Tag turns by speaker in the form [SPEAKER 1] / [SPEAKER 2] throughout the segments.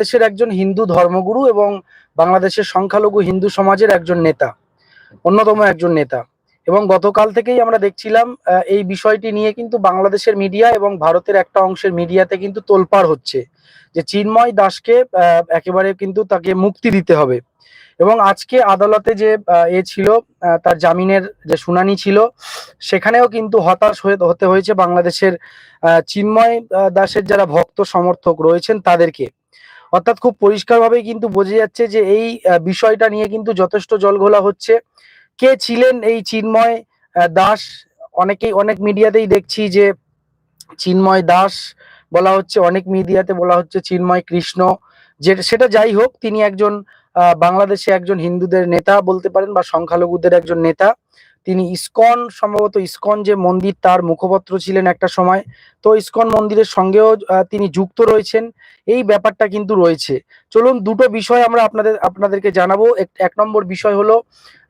[SPEAKER 1] দেশের একজন হিন্দু ধর্মগুরু এবং বাংলাদেশের সংখ্যালঘু হিন্দু সমাজের একজন নেতা, অন্যতম একজন নেতা। এবং গতকাল থেকেই আমরা দেখছিলাম এই বিষয়টি নিয়ে কিন্তু বাংলাদেশের মিডিয়া এবং ভারতের একটা অংশের মিডিয়াতে কিন্তু তোলপাড় হচ্ছে যে চিন্ময় দাসকে একেবারে কিন্তু তাকে মুক্তি দিতে হবে। এবং আজকে আদালতে যে এ ছিল তার জামিনের যে শুনানি ছিল, সেখানেও কিন্তু হতাশ হয়ে, হতে হয়েছে বাংলাদেশের চিন্ময় দাসের যারা ভক্ত সমর্থক রয়েছেন তাদেরকে। অর্থাৎ খুব পরিষ্কারভাবে কিন্তু বোঝা যাচ্ছে যে এই বিষয়টা নিয়ে কিন্তু যথেষ্ট জলঘোলা হচ্ছে। কে ছিলেন এই চিন্ময় দাস? অনেকেই, অনেক মিডিয়াতেই দেখছি যে চিন্ময় দাস বলা হচ্ছে, অনেক মিডিয়াতে বলা হচ্ছে চিন্ময় কৃষ্ণ। যে, সেটা যাই হোক, তিনি একজন বাংলাদেশে একজন হিন্দুদের নেতা বলতে পারেন বা সংখ্যালঘুদের একজন নেতা। তিনি ইস্কন, সম্ভবত ইস্কন যে মন্দির, তার মুখপত্র ছিলেন একটা সময়। তো ইস্কন মন্দিরের সঙ্গেও তিনি যুক্ত রয়েছেন। এই ব্যাপারটা কিন্তু রয়েছে। চলুন, দুটো বিষয় আমরা আপনাদের, আপনাদেরকে জানাব। এক- নম্বর বিষয় হলো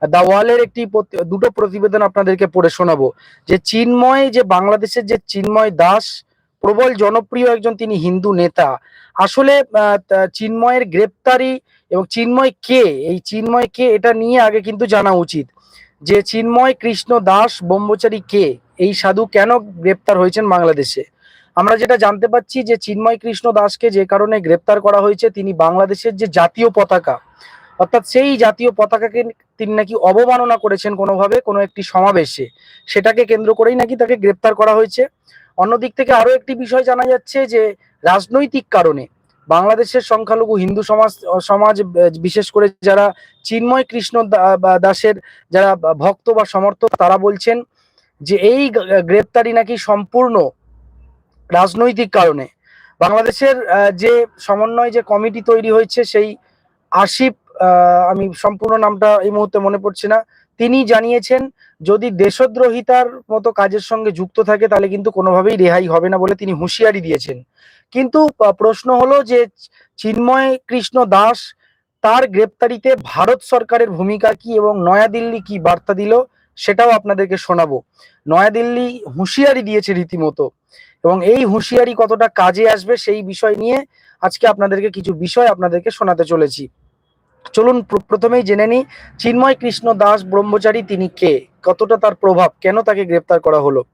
[SPEAKER 1] দা ওয়ালের একটি দুটো প্রতিবেদন আপনাদেরকে পড়ে শোনাবো। যে চিন্ময়, যে বাংলাদেশের যে চিন্ময় দাস, প্রবল জনপ্রিয় একজন তিনি হিন্দু নেতা। আসলে চিন্ময়ের গ্রেপ্তারি এবং চিন্ময় কে, এই চিন্ময় কে, এটা নিয়ে আগে কিন্তু জানা উচিত। যে চিন্ময় কৃষ্ণ দাস ব্রহ্মচারী কে? এই সাধু কেন গ্রেপ্তার হয়েছেন বাংলাদেশে? আমরা যেটা জানতে পাচ্ছি যে চিন্ময় কৃষ্ণ দাসকে যে কারণে গ্রেপ্তার করা হয়েছে, তিনি বাংলাদেশের যে জাতীয় পতাকা, অর্থাৎ সেই জাতীয় পতাকাকে তিনি নাকি অবমাননা করেছেন কোনোভাবে, কোনো একটি সমাবেশে, সেটাকে কেন্দ্র করেই নাকি তাকে গ্রেপ্তার করা হয়েছে। অন্যদিক থেকে আরও একটি বিষয় জানা যাচ্ছে যে, রাজনৈতিক কারণে বাংলাদেশের সংখ্যালঘু হিন্দু সমাজ সমাজ, বিশেষ করে যারা চিন্ময় কৃষ্ণ দাসের যারা ভক্ত বা সমর্থক, তারা বলছেন যে এই গ্রেপ্তারি নাকি সম্পূর্ণ রাজনৈতিক কারণে। বাংলাদেশের যে সমন্বয়, যে কমিটি তৈরি হয়েছে, সেই আসিফ আমি সম্পূর্ণ নামটা এই মুহূর্তে মনে পড়ছে না। তিনি জানিয়েছেন, যদি দেশদ্রোহিতার মতো কাজের সঙ্গে যুক্ত থাকে, তাহলে কিন্তু কোনোভাবেই রেহাই হবে না বলে তিনি হুঁশিয়ারি দিয়েছেন। কিন্তু প্রশ্ন হলো যে, চিন্ময় কৃষ্ণ দাস তার গ্রেপ্তারিতে ভারত সরকারের ভূমিকা কি এবং নয়াদিল্লি কি বার্তা দিল, সেটাও আপনাদেরকে শোনাবো। নয়াদিল্লি হুঁশিয়ারি দিয়েছে রীতিমতো এবং এই হুঁশিয়ারি কতটা কাজে আসবে সেই বিষয় নিয়ে আজকে আপনাদেরকে কিছু বিষয় আপনাদেরকে শোনাতে চলেছি। চলুন প্রথমেই জেনে নিই, চিন্ময় কৃষ্ণ দাস ব্রহ্মচারী তিনি কে? কতটা তার প্রভাব? কেন তাকে গ্রেপ্তার করা হলো?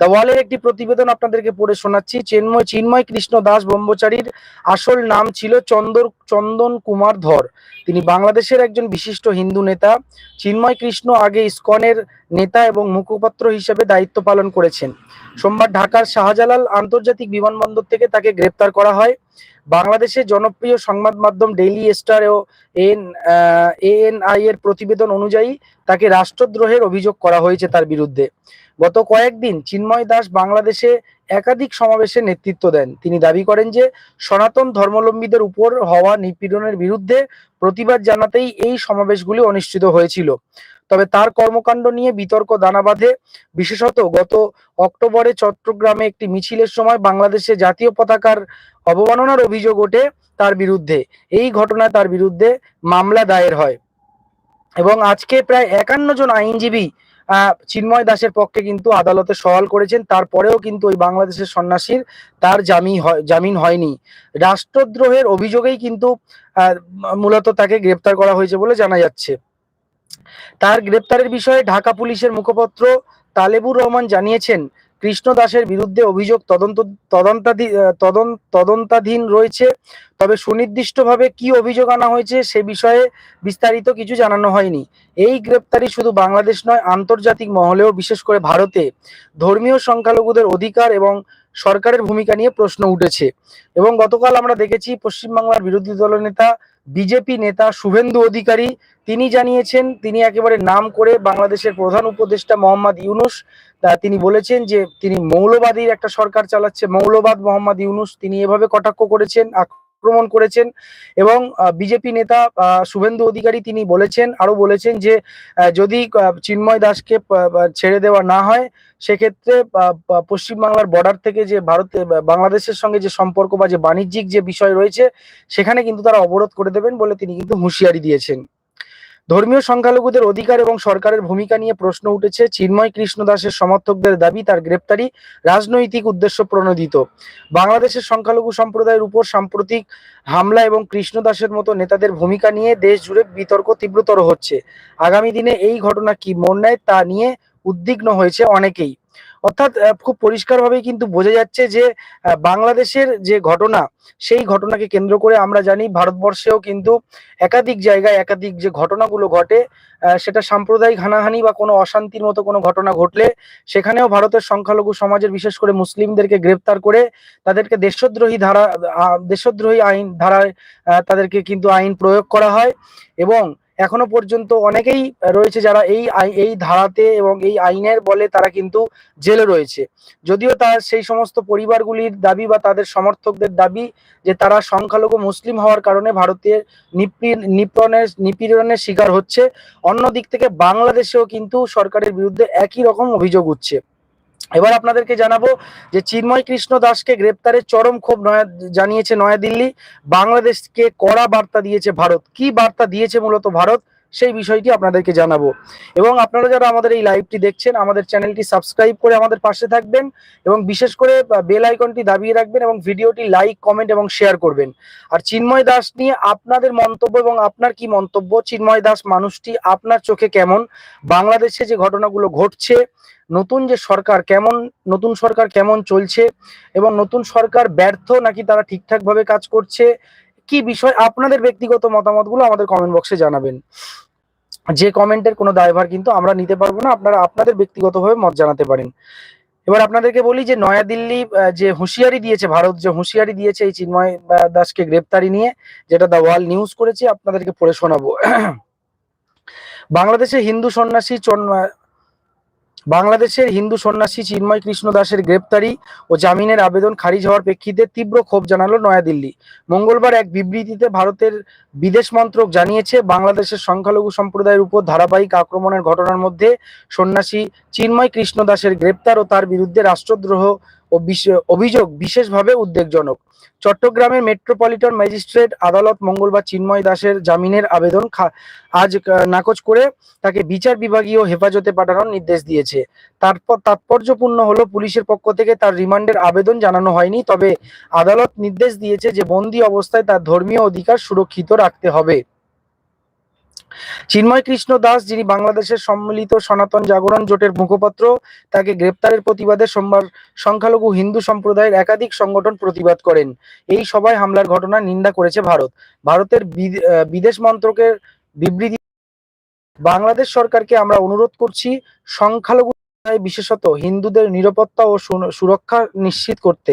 [SPEAKER 1] দ্য ওয়ালের একটি প্রতিবেদন আপনাদেরকে পড়ে শোনাচ্ছি। চিন্ময় চিন্ময় কৃষ্ণ দাস ব্রহ্মচারীর আসল নাম ছিল চন্দর, চন্দন কুমার ধর। তিনি বাংলাদেশের একজন বিশিষ্ট হিন্দু নেতা। চিন্ময় কৃষ্ণ আগে ইসকনের নেতা এবং মুখপাত্র হিসেবে দায়িত্ব পালন করেছেন। সোমবার ঢাকার শাহজালাল আন্তর্জাতিক বিমানবন্দর থেকে তাকে গ্রেপ্তার করা হয়। বাংলাদেশের জনপ্রিয় সংবাদ মাধ্যম ডেইলি স্টার ও এন এএনআই এর প্রতিবেদন অনুযায়ী তাকে রাষ্ট্রদ্রোহের অভিযোগ করা হয়েছে তার বিরুদ্ধে। গত কয়েকদিন চিন্ময় দাস বাংলাদেশে একাধিক সমাবেশে নেতৃত্ব দেন। তিনি দাবি করেন যে, সনাতন ধর্মলম্বীদের উপর হওয়া নিপীড়নের বিরুদ্ধে প্রতিবাদ জানাতেই এই সমাবেশগুলি অনুষ্ঠিত হয়েছিল। তবে তার কর্মকাণ্ড নিয়ে বিতর্ক দানা বাঁধে। বিশেষত গত অক্টোবরে চট্টগ্রামে একটি মিছিলের সময় বাংলাদেশে জাতীয় পতাকার অবমাননার অভিযোগ ওঠে তার বিরুদ্ধে। এই ঘটনায় তার বিরুদ্ধে মামলা দায়ের হয়। এবং আজকে প্রায় একান্ন জন আইনজীবী চিন্ময় দাসের পক্ষে কিন্তু আদালতে সওয়াল করেছেন। তারপরেও কিন্তু ওই বাংলাদেশের সন্ন্যাসীর তার জামিন হয়, জামিন হয়নি। রাষ্ট্রদ্রোহের অভিযোগেই কিন্তু মূলত তাকে গ্রেপ্তার করা হয়েছে বলে জানা যাচ্ছে। তার গ্রেপ্তারের বিষয়ে ঢাকা পুলিশের মুখপাত্র তালেবুর রহমান জানিয়েছেন কৃষ্ণ দাসের বিরুদ্ধে অভিযোগ তদন্ত তদন্তাধীন তদন্ত তদন্তাধীন রয়েছে। তবে সুনির্দিষ্টভাবে কি অভিযোগ আনা হয়েছে সে বিষয়ে বিস্তারিত কিছু জানানো হয়নি। এই গ্রেপ্তারি শুধু বাংলাদেশ নয়, আন্তর্জাতিক মহলেও, বিশেষ করে ভারতে। ধর্মীয় সংখ্যালঘুদের অধিকার এবং সরকারের ভূমিকা নিয়ে প্রশ্ন উঠেছে। এবং গতকাল আমরা দেখেছি, পশ্চিমবাংলার বিরোধী দলনেতা বিজেপি নেতা শুভেন্দু অধিকারী। তিনি জানিয়েছেন, তিনি একেবারে নাম করে বাংলাদেশের প্রধান উপদেষ্টা মোহাম্মদ ইউনুস তিনি বলেছেন যে তিনি মৌলবাদীর একটা সরকার চালাচ্ছে। মৌলবাদ মোহাম্মদ ইউনুস, তিনি এভাবে কটাক্ষ করেছেন। আক্রমণ করেছেন এবং বিজেপি নেতা শুভেন্দু অধিকারী তিনি বলেছেন আরও বলেছেন যে যদি চিন্ময় দাসকে ছেড়ে দেওয়া না হয়, সেক্ষেত্রে পশ্চিমবাংলার বর্ডার থেকে যে ভারত বাংলাদেশের সঙ্গে যে সম্পর্ক বা যে বাণিজ্যিক যে বিষয় রয়েছে, সেখানে কিন্তু তারা অবরোধ করে দেবেন বলে তিনি কিন্তু হুঁশিয়ারি দিয়েছেন। ধর্মীয় সংখ্যালঘুদের অধিকার এবং সরকারের ভূমিকা নিয়ে প্রশ্ন উঠেছে। চিন্ময় কৃষ্ণ দাসের সমর্থকদের দাবি, তার গ্রেপ্তারি রাজনৈতিক উদ্দেশ্য প্রণোদিত। বাংলাদেশের সংখ্যালঘু সম্প্রদায়ের উপর সাম্প্রতিক হামলা এবং কৃষ্ণ দাসের মতো নেতাদের ভূমিকা নিয়ে দেশ জুড়ে বিতর্ক তীব্রতর হচ্ছে। আগামী দিনে এই ঘটনা কি মন তা নিয়ে উদ্বিগ্ন হয়েছে অনেকেই। অর্থাৎ খুব পরিষ্কারভাবেই কিন্তু বোঝা যাচ্ছে যে বাংলাদেশের যে ঘটনা, সেই ঘটনাকে কেন্দ্র করে আমরা জানি ভারতবর্ষেও কিন্তু একাধিক জায়গায় একাধিক যে ঘটনাগুলো ঘটে সেটা সাম্প্রদায়িক হানাহানি বা কোনো অশান্তির মতো কোনো ঘটনা ঘটলে সেখানেও ভারতের সংখ্যালঘু সমাজের, বিশেষ করে মুসলিমদেরকে গ্রেপ্তার করে তাদেরকে দেশদ্রোহী ধারা দেশদ্রোহী আইন ধারায় তাদেরকে কিন্তু আইন প্রয়োগ করা হয় এবং এখনও পর্যন্ত অনেকেই রয়েছে যারা এই এই ধারাতে এবং এই আইনের বলে তারা কিন্তু জেলে রয়েছে। যদিও তার সেই সমস্ত পরিবারগুলির দাবি বা তাদের সমর্থকদের দাবি যে তারা সংখ্যালঘু মুসলিম হওয়ার কারণে ভারতের নিপীড়- নিপীড়নের নিপীড়নের শিকার হচ্ছে অন্য দিক থেকে বাংলাদেশেও কিন্তু সরকারের বিরুদ্ধে একই রকম অভিযোগ উঠছে। এবার আপনাদেরকে জানাব যে চিন্ময় কৃষ্ণ দাসকে গ্রেপ্তারের চরম ক্ষোভ নয়া জানিয়েছে নয়াদিল্লি। বাংলাদেশকে কড়া বার্তা দিয়েছে ভারত। কি বার্তা দিয়েছে মূলত ভারত, সেই বিষয়টি আপনাদেরকে জানাব। এবং আপনারা যারা আমাদের এই লাইভটি দেখছেন, আমাদের চ্যানেলটি সাবস্ক্রাইব করে আমাদের পাশে থাকবেন এবং বিশেষ করে বেল আইকনটি দাবিয়ে রাখবেন এবং ভিডিওটি লাইক কমেন্ট এবং শেয়ার করবেন। আর চিন্ময় দাস নিয়ে আপনাদের মন্তব্য এবং আপনার কি মন্তব্য? চিন্ময় দাস মানুষটি আপনার চোখে কেমন? বাংলাদেশে যে ঘটনাগুলো ঘটছে নতুন যে সরকার কেমন, নতুন সরকার কেমন চলছে এবং নতুন সরকার ব্যর্থ নাকি তারা ঠিকঠাক ভাবে কাজ করছে, কি বিষয়, আপনাদের ব্যক্তিগত মতামতগুলো আমাদের কমেন্ট বক্সে জানাবেন। যে কমেন্টের কোনো দায়ভার কিন্তু আমরা নিতে পারব না, আপনারা আপনাদের ব্যক্তিগতভাবে মত জানাতে পারেন। এবার আপনাদেরকে বলি যে নয়াদিল্লি যে হুঁশিয়ারি দিয়েছে ভারত, যে হুঁশিয়ারি দিয়েছে এই চিন্ময় দাসকে গ্রেপ্তারি নিয়ে, যেটা দ্য ওয়ার্ল্ড নিউজ করেছে, আপনাদেরকে পড়ে শোনাবো। বাংলাদেশে হিন্দু সন্ন্যাসী বাংলাদেশের হিন্দু সন্ন্যাসী চিন্ময় কৃষ্ণ দাসের গ্রেপ্তারি ও জামিনের আবেদন খারিজ হওয়ার প্রেক্ষিতে তীব্র ক্ষোভ জানালো নয়াদিল্লি। মঙ্গলবার এক বিবৃতিতে ভারতের বিদেশ মন্ত্রক জানিয়েছে, বাংলাদেশের সংখ্যালঘু সম্প্রদায়ের উপর ধারাবাহিক আক্রমণের ঘটনার মধ্যে সন্ন্যাসী চিন্ময় কৃষ্ণ দাসের গ্রেপ্তার ও তার বিরুদ্ধে রাষ্ট্রদ্রোহ অভিযোগ বিশেষভাবে উদ্বেগজনক। চট্টগ্রামের মেট্রোপলিটন ম্যাজিস্ট্রেট আদালত মঙ্গলবার চিন্ময় দাসের জামিনের আবেদন আজ নাকচ করে তাকে বিচার বিভাগীয় হেফাজতে পাঠানোর নির্দেশ দিয়েছে। তারপর তাৎপর্যপূর্ণ হলো পুলিশের পক্ষ থেকে তার রিমান্ডের আবেদন জানানো হয়নি, তবে আদালত নির্দেশ দিয়েছে যে বন্দি অবস্থায় তার ধর্মীয় অধিকার সুরক্ষিত রাখতে হবে। চিন্ময় কৃষ্ণ দাস, যিনি বাংলাদেশের সম্মিলিত সনাতন জাগরণ জোটের মুখপাত্র, তাকে গ্রেপ্তারের প্রতিবাদে সোমবার সংখ্যালঘু হিন্দু সম্প্রদায়ের একাধিক সংগঠন প্রতিবাদ করেন। এই সভায় হামলার ঘটনা নিন্দা করেছে ভারত। ভারতের বিদেশ মন্ত্রকের বিবৃতি বাংলাদেশ সরকারকে আমরা অনুরোধ করছি, সংখ্যালঘু বিশেষত হিন্দুদের নিরাপত্তা ও সুরক্ষা নিশ্চিত করতে,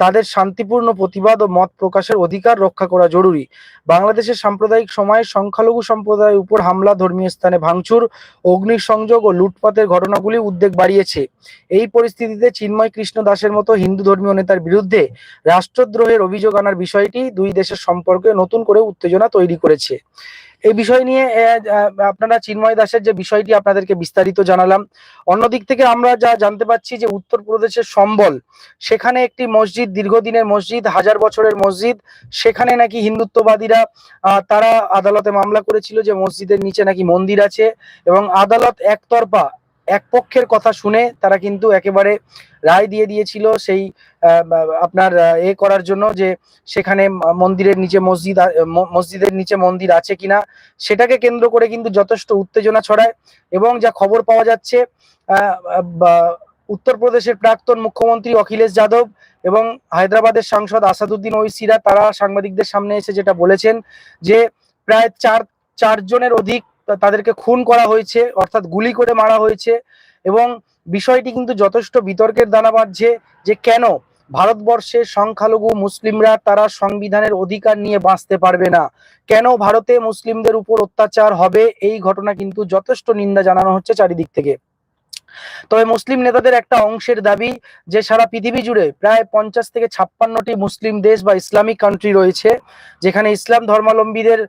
[SPEAKER 1] তাদের শান্তিপূর্ণ প্রতিবাদ ও মত প্রকাশের অধিকার রক্ষা করা জরুরি। বাংলাদেশের সাম্প্রদায়িক সময়ে সংখ্যালঘু সম্প্রদায়ের উপর হামলা, ধর্মীয় স্থানে ভাঙচুর, অগ্নিসংযোগ ও লুটপাতের ঘটনাগুলি উদ্বেগ বাড়িয়েছে। এই পরিস্থিতিতে চিন্ময় কৃষ্ণ দাসের মতো হিন্দু ধর্মীয় নেতার বিরুদ্ধে রাষ্ট্রদ্রোহের অভিযোগ আনার বিষয়টি দুই দেশের সম্পর্কে নতুন করে উত্তেজনা তৈরি করেছে। এই বিষয় নিয়ে আপনারা চিন্ময় দাসের যে বিষয়টি আপনাদেরকে বিস্তারিত জানালাম। অন্যদিক থেকে আমরা যা জানতে পাচ্ছি যে উত্তরপ্রদেশের সম্বল, সেখানে একটি মসজিদ, দীর্ঘদিনের মসজিদ, হাজার বছরের মসজিদ, সেখানে নাকি হিন্দুত্ববাদীরা তারা আদালতে মামলা করেছিল যে মসজিদের নিচে নাকি মন্দির আছে এবং আদালত একতরফা, এক পক্ষের কথা শুনে তারা কিন্তু একেবারে রায় দিয়ে দিয়েছিল সেই আপনার এ করার জন্য যে সেখানে মন্দিরের নিচে মসজিদ মসজিদের নিচে মন্দির আছে কিনা, সেটাকে কেন্দ্র করে কিন্তু যথেষ্ট উত্তেজনা ছড়ায় এবং যা খবর পাওয়া যাচ্ছে উত্তরপ্রদেশের প্রাক্তন মুখ্যমন্ত্রী অখিলেশ যাদব এবং হায়দ্রাবাদের সাংসদ আসাদুদ্দিন ওইসিরা তারা সাংবাদিকদের সামনে এসে যেটা বলেছেন যে প্রায় চার, চারজনের অধিক তাদেরকে খুন করা হয়েছে, অর্থাৎ গুলি করে মারা হয়েছে এবং বিষয়টি কিন্তু যথেষ্ট বিতর্কের দানা বাঁধছে যে কেন ভারতবর্ষের সংখ্যালঘু মুসলিমরা তারা সংবিধানের অধিকার নিয়ে বাঁচতে পারবে না? কেন ভারতে মুসলিমদের উপর অত্যাচার হবে? এই ঘটনা কিন্তু যথেষ্ট নিন্দা জানানো হচ্ছে চারিদিক থেকে। তবে মুসলিম নেতাদের একটা অংশের দাবি যে সারা পৃথিবী জুড়ে প্রায় পঞ্চাশ থেকে ছাপ্পান্নটি মুসলিম দেশ বা ইসলামিক কান্ট্রি রয়েছে, যেখানে ইসলাম ধর্মাবলম্বীদের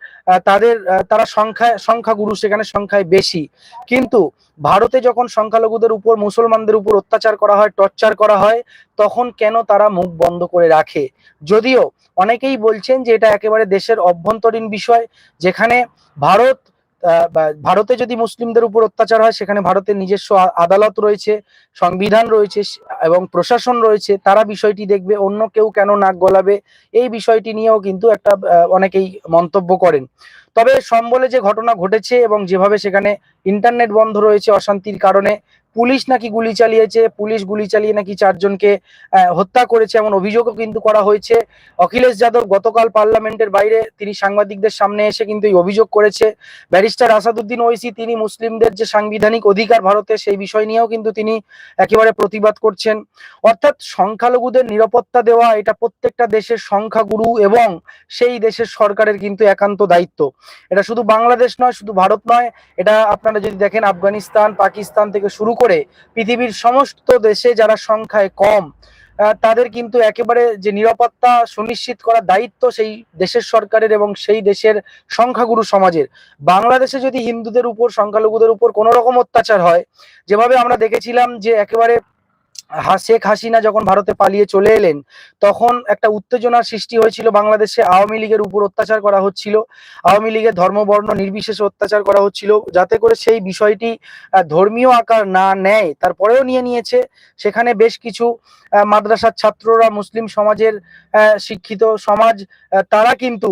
[SPEAKER 1] তাদের তারা সংখ্যায়, সংখ্যাগুরু সেখানে সংখ্যায় বেশি। কিন্তু ভারতে যখন সংখ্যালঘুদের উপর, মুসলমানদের উপর অত্যাচার করা হয়, টর্চার করা হয়, তখন কেন তারা মুখ বন্ধ করে রাখে? যদিও অনেকেই বলছেন যে এটা একেবারে দেশের অভ্যন্তরীণ বিষয়, যেখানে ভারত ভারতে যদি মুসলিমদের উপর অত্যাচার হয়, সেখানে ভারতের নিজস্ব আদালত রয়েছে, সংবিধান রয়েছে এবং প্রশাসন রয়েছে, তারা বিষয়টি দেখবে, অন্য কেউ কেন নাক গলাবে, এই বিষয়টি নিয়েও কিন্তু একটা অনেকেই মন্তব্য করেন। তবে সম্বলে যে ঘটনা ঘটেছে এবং যেভাবে সেখানে ইন্টারনেট বন্ধ রয়েছে অশান্তির কারণে পুলিশ নাকি গুলি চালিয়েছে, পুলিশ গুলি চালিয়ে নাকি চারজনকে হত্যা করেছে এমন অভিযোগও কিন্তু করা হয়েছে। অখিলেশ যাদব গতকাল পার্লামেন্টের বাইরে তিনি সাংবাদিকদের সামনে এসে কিন্তু এই অভিযোগ করেছে। ব্যারিস্টার আসাদুদ্দিন ওইসি, তিনি মুসলিমদের যে সাংবিধানিক অধিকার ভারতে, সেই বিষয় নিয়েও কিন্তু তিনি একেবারে প্রতিবাদ করছেন। অর্থাৎ সংখ্যালঘুদের নিরাপত্তা দেওয়া এটা প্রত্যেকটা দেশের সংখ্যাগুরু এবং সেই দেশের সরকারের কিন্তু একান্ত দায়িত্ব। এটা শুধু বাংলাদেশ নয়, শুধু ভারত নয়, এটা আপনারা যদি দেখেন আফগানিস্তান, পাকিস্তান থেকে শুরু করে পৃথিবীর সমস্ত দেশে যারা সংখ্যায় কম তাদের কিন্তু একেবারে যে নিরাপত্তা সুনিশ্চিত করার দায়িত্ব সেই দেশের সরকারের এবং সেই দেশের সংখ্যাগুরু সমাজের। বাংলাদেশে যদি হিন্দুদের উপর, সংখ্যালঘুদের উপর কোনো রকম অত্যাচার হয়, যেভাবে আমরা দেখেছিলাম যে একেবারে শেখ হাসিনা যখন ভারতে পালিয়ে চলে এলেন, তখন একটা উত্তেজনার সৃষ্টি হয়েছিল বাংলাদেশে। আওয়ামী লীগের উপর অত্যাচার করা হচ্ছিল। আওয়ামী লীগের ধর্মবর্ণ নির্বিশেষে অত্যাচার করা হচ্ছিল। যাতে করে সেই বিষয়টি ধর্মীয় আকার না নেয়, তারপরেও নিয়ে নিয়েছে। সেখানে বেশ কিছু মাদ্রাসার ছাত্ররা, মুসলিম সমাজের শিক্ষিত সমাজ তারা কিন্তু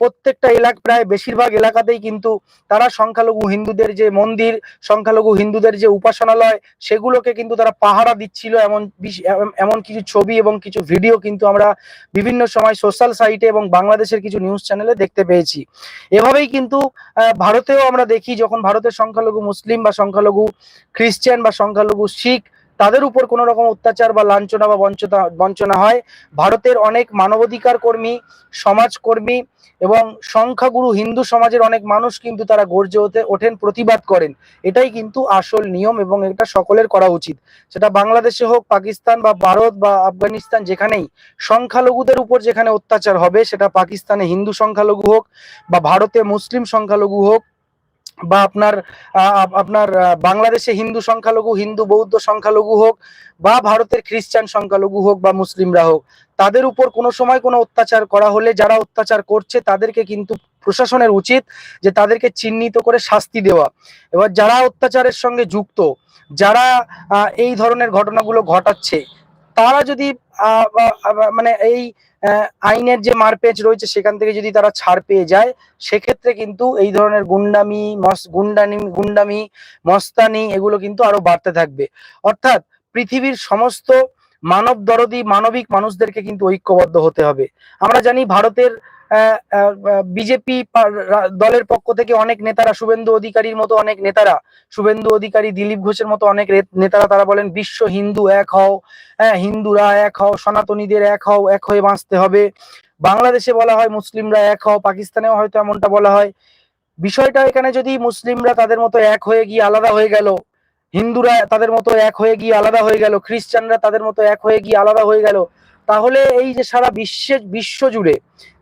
[SPEAKER 1] প্রত্যেকটা এলাকা প্রায় বেশিরভাগ এলাকাতেই কিন্তু তারা সংখ্যালঘু হিন্দুদের যে মন্দির, সংখ্যালঘু হিন্দুদের যে উপাসনালয়, সেগুলোকে কিন্তু তারা পাহারা দিচ্ছিল। এমন এমন কিছু ছবি এবং কিছু ভিডিও কিন্তু আমরা বিভিন্ন সময় সোশ্যাল সাইটে এবং বাংলাদেশের কিছু নিউজ চ্যানেলে দেখতে পেয়েছি। এভাবেই কিন্তু ভারতেও আমরা দেখি যখন ভারতের সংখ্যালঘু মুসলিম বা সংখ্যালঘু খ্রিস্টান বা সংখ্যালঘু শিখ তাদের উপর কোনো রকম অত্যাচার বা লাঞ্ছনা বা বঞ্চনা বঞ্চনা হয়। ভারতের অনেক মানবাধিকার কর্মী সমাজকর্মী এবং সংখ্যাগুরু হিন্দু সমাজের অনেক মানুষ কিন্তু তারা গর্জে হতে ওঠেন, প্রতিবাদ করেন। এটাই কিন্তু আসল নিয়ম এবং এটা সকলের করা উচিত। সেটা বাংলাদেশে হোক, পাকিস্তান বা ভারত বা আফগানিস্তান যেখানেই, সংখ্যালঘুদের উপর যেখানে অত্যাচার হবে, সেটা পাকিস্তানে হিন্দু সংখ্যালঘু হোক বা ভারতে মুসলিম সংখ্যালঘু হোক বা আপনার আপনার বাংলাদেশে হিন্দু সংখ্যালঘু, হিন্দু বৌদ্ধ সংখ্যালঘু হোক বা ভারতের খ্রিস্টান সংখ্যালঘু হোক বা মুসলিমরা হোক, তাদের উপর কোনো সময় কোনো অত্যাচার করা হলে যারা অত্যাচার করছে তাদেরকে কিন্তু প্রশাসনের উচিত যে তাদেরকে চিহ্নিত করে শাস্তি দেওয়া। এবার যারা অত্যাচারের সঙ্গে যুক্ত, যারা এই ধরনের ঘটনাগুলো ঘটাচ্ছে, তারা যদি মানে এই আইনের যে মারপেচ রয়েছে, সেখান থেকে যদি তারা ছাড় পেয়ে যায়, সেক্ষেত্রে কিন্তু এই ধরনের গুন্ডামি, মস, গুন্ডানি, গুন্ডামি, মস্তানি এগুলো কিন্তু আরও বাড়তে থাকবে। অর্থাৎ পৃথিবীর সমস্ত মানব দরদি মানবিক মানুষদেরকে কিন্তু ঐক্যবদ্ধ হতে হবে। আমরা জানি ভারতের বিজেপি দলের পক্ষ থেকে অনেক নেতারা, শুভেন্দু অধিকারীর মতো অনেক নেতারা, শুভেন্দু অধিকারী, দিলীপ ঘোষের মতো অনেক নেতারা, তারা বলেন, বিশ্ব হিন্দু এক হও হ্যাঁ হিন্দুরা এক হও, সনাতনীদের এক হও, এক হয়ে বাঁচতে হবে। বাংলাদেশে বলা হয় মুসলিমরা এক হও, পাকিস্তানেও হয়তো এমনটা বলা হয়। বিষয়টা এখানে যদি মুসলিমরা তাদের মতো এক হয়ে গিয়ে আলাদা হয়ে গেল, হিন্দুরা তাদের মতো এক হয়ে গিয়ে আলাদা হয়ে গেল, খ্রিস্টানরা তাদের মতো এক হয়ে গিয়ে আলাদা হয়ে গেল তাহলে এই যে সারা বিশ্বের বিশ্ব জুড়ে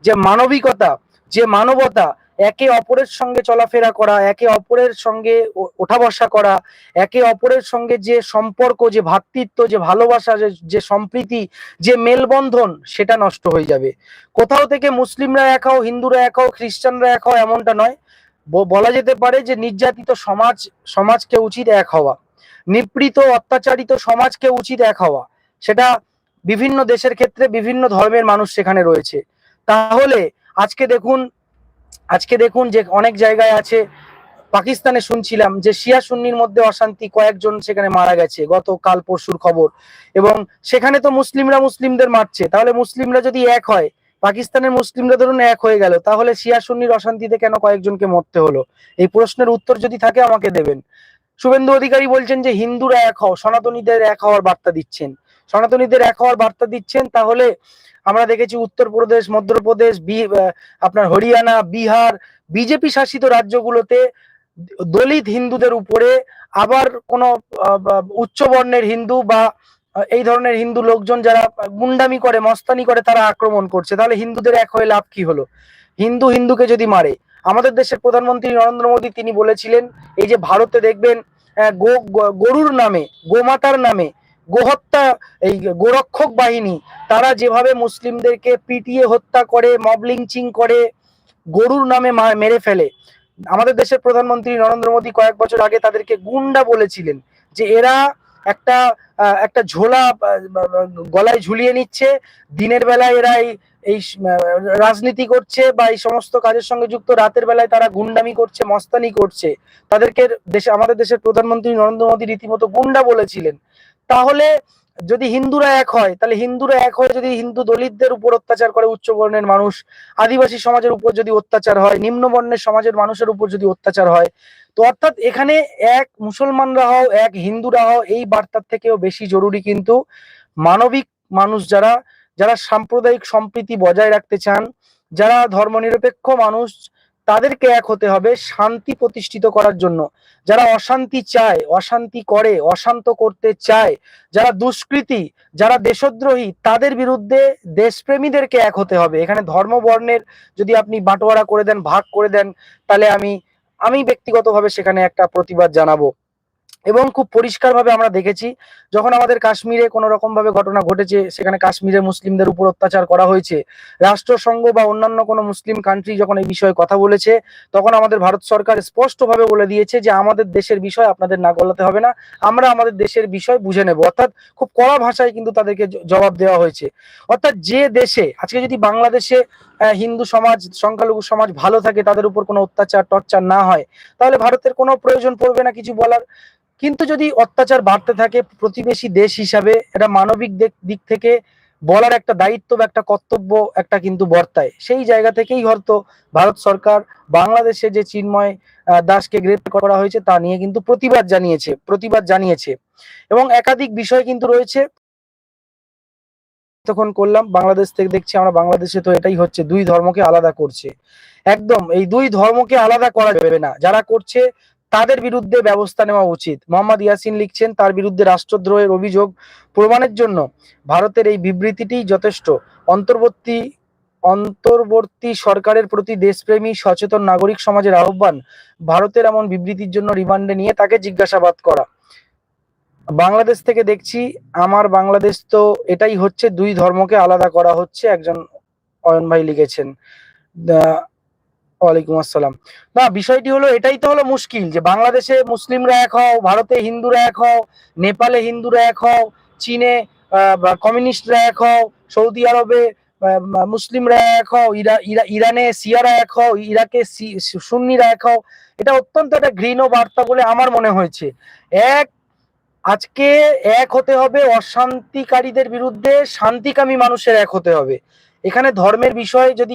[SPEAKER 1] যে মানবিকতা, যে মানবতা, একে অপরের সঙ্গে চলাফেরা করা, একে অপরের সঙ্গে ওঠা বসা করা, একে অপরের সঙ্গে যে সম্পর্ক, যে ভ্রাতৃত্ব যে ভালোবাসা, যে সম্প্রীতি, যে মেলবন্ধন, সেটা নষ্ট হয়ে যাবে। কোথাও থেকে মুসলিমরা এক হও, হিন্দুরা এক হও, খ্রিস্টানরা এক হও, এমনটা নয়। বলা যেতে পারে যে নির্যাতিত সমাজ, সমাজকে উচিত এক হওয়া। নিপীড়িত, অত্যাচারিত সমাজকে উচিত এক হওয়া। সেটা বিভিন্ন দেশের ক্ষেত্রে বিভিন্ন ধর্মের মানুষ সেখানে রয়েছে। তাহলে আজকে দেখুন আজকে দেখুন যে অনেক জায়গায় আছে, পাকিস্তানে শুনছিলাম যে শিয়া সুন্নির মধ্যে অশান্তি কয়েকজন সেখানে মারা গেছে গত কাল পরশুর খবর। এবং সেখানে তো মুসলিমরা মুসলিমদের মারছে, তাহলে মুসলিমরা যদি এক হয়, পাকিস্তানের মুসলিমরা ধরুন এক হয়ে গেল, তাহলে শিয়া সুন্নির অশান্তিতে কেন কয়েকজনকে মরতে হলো? এই প্রশ্নের উত্তর যদি থাকে আমাকে দেবেন। শুভেন্দু অধিকারী বলছেন যে হিন্দুরা এক হও, সনাতনীদের এক হওয়ার বার্তা দিচ্ছেন। সনাতনীদের এক হওয়ার বার্তা দিচ্ছেন, তাহলে আমরা দেখেছি উত্তরপ্রদেশ, মধ্যপ্রদেশ আপনার হরিয়ানা, বিহার, বিজেপি শাসিত রাজ্যগুলোতে দলিত হিন্দুদের উপরে আবার কোন উচ্চ বর্ণের হিন্দু বা এই ধরনের হিন্দু লোকজন যারা গুন্ডামি করে, মস্তানি করে, তারা আক্রমণ করছে। তাহলে হিন্দুদের এক হয়ে লাভ কি হলো? হিন্দু হিন্দুকে যদি মারে, আমাদের দেশের প্রধানমন্ত্রী নরেন্দ্র মোদী তিনি বলেছিলেন, এই যে ভারতে দেখবেন গরুর নামে, গোমাতার নামে গোহত্যা, এই গোরক্ষক বাহিনী, তারা যেভাবে মুসলিমদেরকে পিটিয়ে হত্যা করে মব লিঞ্চিং করে, গরুর নামে মেরে ফেলে। আমাদের দেশের প্রধানমন্ত্রী নরেন্দ্র মোদী কয়েক বছর আগে তাদেরকে গুন্ডা বলেছিলেন যে এরা একটা একটা ঝোলা গলায় ঝুলিয়ে নিচ্ছে, দিনের বেলায় এরা এই রাজনীতি করছে বা এই সমস্ত কাজের সঙ্গে যুক্ত, রাতের বেলায় তারা গুন্ডামি করছে, মস্তানি করছে। তাদেরকে দেশে, আমাদের দেশের প্রধানমন্ত্রী নরেন্দ্র মোদী রীতিমতো গুন্ডা বলেছিলেন। তাহলে যদি হিন্দুরা এক হয়, তাহলে হিন্দুরা এক হয়ে যদি হিন্দু দলিতদের উপর অত্যাচার করে উচ্চ বর্ণের মানুষ, আদিবাসী সমাজের উপর যদি অত্যাচার হয়, নিম্ন বর্ণের সমাজের মানুষের উপর যদি অত্যাচার হয়, তো অর্থাৎ এখানে এক মুসলমানরা হও, এক হিন্দুরা হও, এই বার্তার থেকেও বেশি জরুরি কিন্তু মানবিক মানুষ যারা যারা সাম্প্রদায়িক সম্প্রীতি বজায় রাখতে চান, যারা ধর্মনিরপেক্ষ মানুষ তাদেরকে এক হতে হবে শান্তি প্রতিষ্ঠিত করার জন্য। যারা অশান্তি চায়, অশান্তি করে, অশান্ত করতে চায়, যারা দুষ্কৃতি, যারা দেশদ্রোহী, তাদের বিরুদ্ধে দেশপ্রেমীদেরকে এক হতে হবে। এখানে ধর্ম বর্ণের যদি আপনি বাটোয়ারা করে দেন, ভাগ করে দেন, তাহলে আমি আমি ব্যক্তিগতভাবে সেখানে একটা প্রতিবাদ জানাব। এবং খুব পরিষ্কারভাবে আমরা দেখেছি, যখন আমাদের কাশ্মীরে কোনো রকম ভাবে ঘটনা ঘটেছে, সেখানে কাশ্মীরে মুসলিমদের উপর অত্যাচার করা হয়েছে, রাষ্ট্রসংঘ বা অন্যান্য কোনো মুসলিম কান্ট্রি যখন এই বিষয়ে কথা বলেছে, তখন আমাদের ভারত সরকার স্পষ্টভাবে বলে দিয়েছে যে আমাদের দেশের বিষয় আপনাদের না গলাতে হবে না, আমরা আমাদের দেশের বিষয় বুঝে নেব। অর্থাৎ খুব কড়া ভাষায় কিন্তু তাদেরকে জবাব দেওয়া হয়েছে। অর্থাৎ যে দেশে, আজকে যদি বাংলাদেশে হিন্দু সমাজ, সংখ্যালঘু সমাজ ভালো থাকে, তাদের উপর কোনো অত্যাচার, টর্চার না হয়, তাহলে ভারতের কোনো প্রয়োজন পড়বে না কিছু বলার। কিন্তু যদি অত্যাচার বাড়তে থাকে প্রতিবেশী দেশ হিসাবে, এটা মানবিক দিক- থেকে বলার একটা দায়িত্ব বা একটা কর্তব্য একটা কিন্তু বর্তায়। সেই জায়গা থেকেই হয়তো ভারত সরকার বাংলাদেশে যে চিন্ময় দাসকে গ্রেপ্তার করা হয়েছে তা নিয়ে কিন্তু প্রতিবাদ জানিয়েছে প্রতিবাদ জানিয়েছে। এবং একাধিক বিষয় কিন্তু রয়েছে তখন করলাম, বাংলাদেশ থেকে দেখছি আমরা বাংলাদেশে তো এটাই হচ্ছে, দুই ধর্মকে আলাদা করছে। একদম, এই দুই ধর্মকে আলাদা করা যাবে না। যারা করছে, তাদের বিরুদ্ধে ব্যবস্থা নেওয়া উচিত। মোহাম্মদ ইয়াসিন লিখছেন, তার বিরুদ্ধে রাষ্ট্রদ্রোহের অভিযোগ প্রমাণের জন্য ভারতের এই বিবৃতিটি যথেষ্ট। অন্তর্বর্তী অন্তর্বর্তী সরকারের প্রতি দেশপ্রেমী, সচেতন নাগরিক সমাজের আহ্বান, ভারতের এমন বিবৃতির জন্য রিমান্ডে নিয়ে তাকে জিজ্ঞাসাবাদ করা। বাংলাদেশ থেকে দেখছি, আমার বাংলাদেশ তো এটাই হচ্ছে দুই ধর্মকে আলাদা করা হচ্ছে, একজন অয়ন ভাই লিখেছেন। ওয়ালাইকুম আসসালাম। না, বিষয়টি হলো এটাই তো হলো মুশকিল যে বাংলাদেশে মুসলিমরা এক হও, ভারতে হিন্দুরা এক হও, নেপালে হিন্দুরা এক হও, চীনে কমিউনিস্টরা এক হও, সৌদি আরবে মুসলিমরা এক হও, ইরা, ইরা- ইরানে সিয়ারা এক হও, ইরাকে সুন্নিরা এক হও, এটা অত্যন্ত একটা ঘৃণ বার্তা বলে আমার মনে হয়েছে। এক আজকে এক হতে হবে অশান্তিকারীদের বিরুদ্ধে, শান্তিকামী মানুষের এক হতে হবে। এখানে ধর্মের বিষয়ে যদি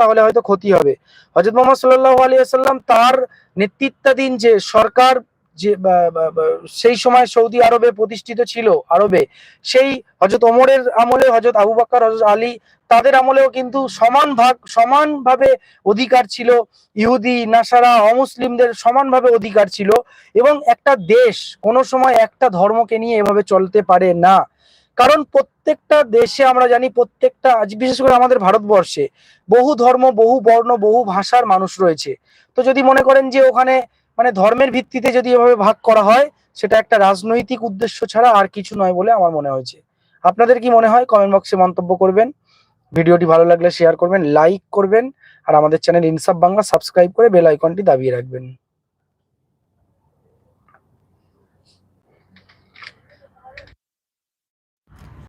[SPEAKER 1] তাহলে হয়তো ক্ষতি হবে। হজরত মোহাম্মদ সাল্লাহ আলী আসাল্লাম তার নেতৃত্বাধীন যে সরকার, যে সেই সময় সৌদি আরবে প্রতিষ্ঠিত ছিল আরবে, সেই হজরত ওমরের আমলে হজরত আবু বাক্কর হজরত আলী তাদের আমলেও কিন্তু সমান ভাগ, সমানভাবে অধিকার ছিল। ইহুদি, নাসারা, অমুসলিমদের সমানভাবে অধিকার ছিল এবং একটা দেশ কোনো সময় একটা ধর্মকে নিয়ে এভাবে চলতে পারে না। কারণ প্রত্যেকটা দেশে আমরা জানি প্রত্যেকটা, আজ বিশেষ করে আমাদের ভারতবর্ষে বহু ধর্ম, বহু বর্ণ, বহু ভাষার মানুষ রয়েছে। তো যদি মনে করেন যে ওখানে মানে ধর্মের ভিত্তিতে যদি এভাবে ভাগ করা হয়, সেটা একটা রাজনৈতিক উদ্দেশ্য ছাড়া আর কিছু নয় বলে আমার মনে হয়েছে। আপনাদের কি মনে হয়? কমেন্ট বক্সে মন্তব্য করবেন। ভিডিওটি ভালো লাগলে শেয়ার করবেন লাইক করবেন, আর আমাদের চ্যানেল ইনসাফ বাংলা সাবস্ক্রাইব করে বেল আইকনটি দাবিয়ে রাখবেন।